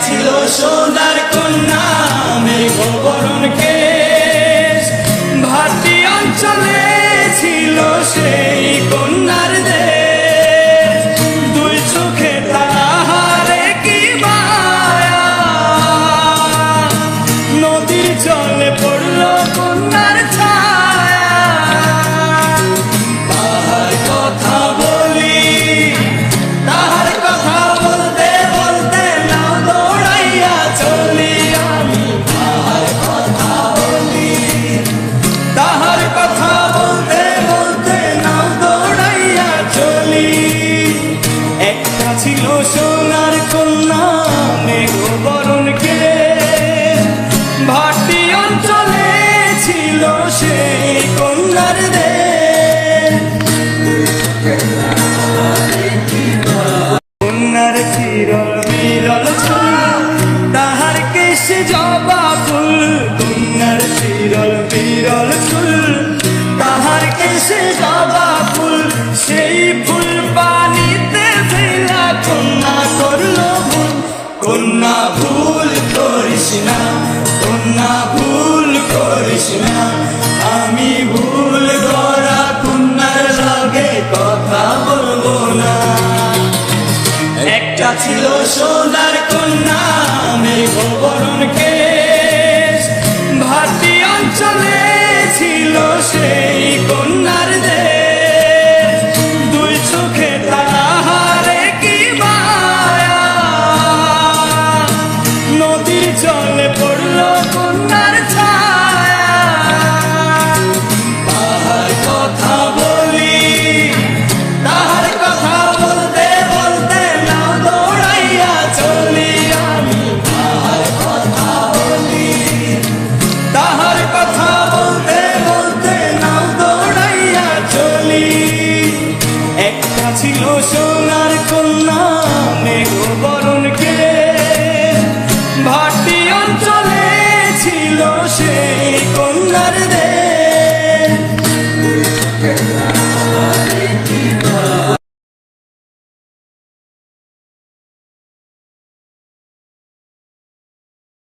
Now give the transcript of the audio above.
ছিল সোনার কন্যা মেরে বরণ বিরল তাহার কেশে জবা ফুল, সেই ফুল পানিতে কন্যা ভুল। কন্যা ভুল করিস না, কন্যা ভুল করিস না। আমি ভুল করা কন্যার লাগে কথা বলব না। একটা ছিল সোনার So.